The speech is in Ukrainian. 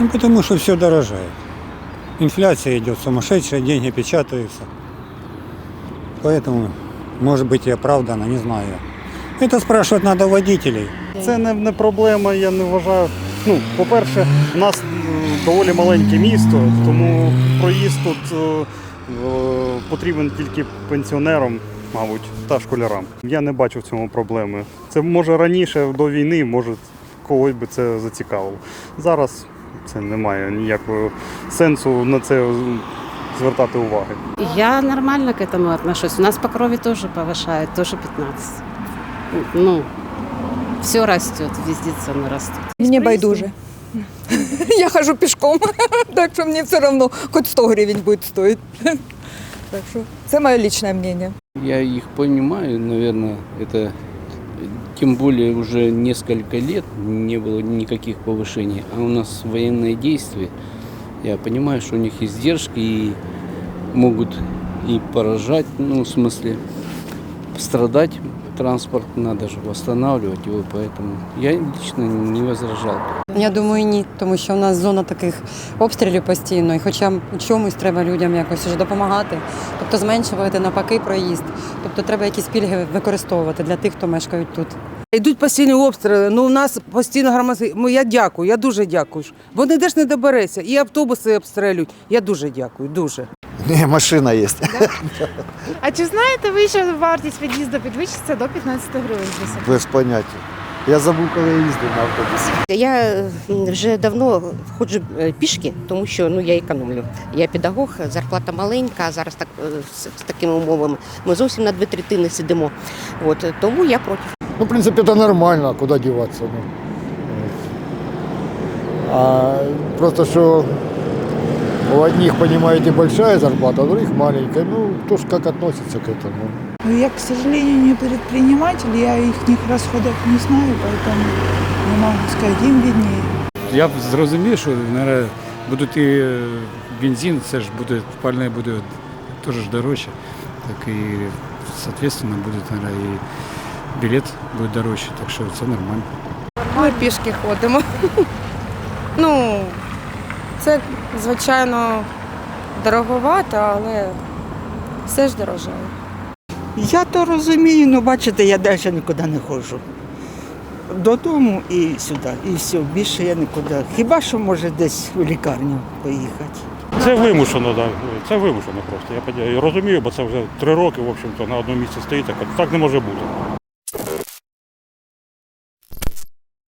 Ну, потому что все дорожает. Инфляция идет сумасшедшая, деньги печатаются. Поэтому, может быть, и оправдано, не знаю. Это спрашивать надо у водителей. Це не, не проблема, я не вважаю. Ну, по-перше, у нас м, доволі маленьке місто, тому проїзд тут е, е, потрібен тільки пенсіонерам, мабуть, та школярам. Я не бачу в цьому проблеми. Це може раніше до війни, може когось би це зацікавило. Зараз це немає ніякого сенсу на це звертати уваги. Я нормально к этому отношусь. У нас по крови тоже повышают, тоже 15. Ну, все растет, везде цены растут. Мне байдуже. Я хожу пешком, так что мне все равно, хоть 100 гривен будет стоить. Так что это мое личное мнение. Я их понимаю, наверное, это э, тем более уже несколько лет не было никаких повышений, а у нас военные действия. Я понимаю, что у них издержки и могут и поражать, ну, в смысле, страдать транспорт, надо же восстанавливать его, поэтому я лично не возражал. Я думаю, ні, тому що в нас зона таких обстрілів постійно, і хоча б у чомусь треба людям якось вже допомагати, тобто зменшувати навпаки проїзд. Тобто треба якісь пільги використовувати для тих, хто мешкають тут. Йдуть постійні обстріли. Ну у нас постійно громади. Ну, Я дякую, я дуже дякую. Бо ніде ж не добереться. І автобуси обстрілюють. Я дуже дякую, дуже. Ні, машина є. А чи знаєте ви, що вартість від'їзду підвищиться до 15 гривень? десь? Без поняття. Я забув, коли я їздив на автобусі. Я вже давно ходжу е, пішки, тому що ну я економлю. Я педагог, зарплата маленька, а зараз так е, з, з такими умовами. Ми зовсім на дві третини сидимо. От тому я проти. Ну, в принципі, це нормально, а куди діватися. Ну. А просто що у одних, понимаете, большая зарплата, а у других маленькая. Ну, кто ж как относится к этому. Ну, я, к сожалению, не предприниматель, я их расходов не знаю, поэтому не могу сказать, им виднее. Я б зрозумів, що наверное, будуть і е, бензин, це ж буде пальне буде теж ж дорожче. Так і, соответственно, буде наверное, і білет буде дорожче, так що це нормально. Ми пішки ходимо. Ну, це, звичайно, дороговато, але все ж дорожає. Я то розумію, але бачите, я далі нікуди не ходжу. Додому і сюди, і все, більше я нікуди. Хіба що може десь у лікарню поїхати. Це вимушено, да. це вимушено просто. Я, розумію, бо це вже три роки, в общем-то, на одному місці стоїть, так не може бути.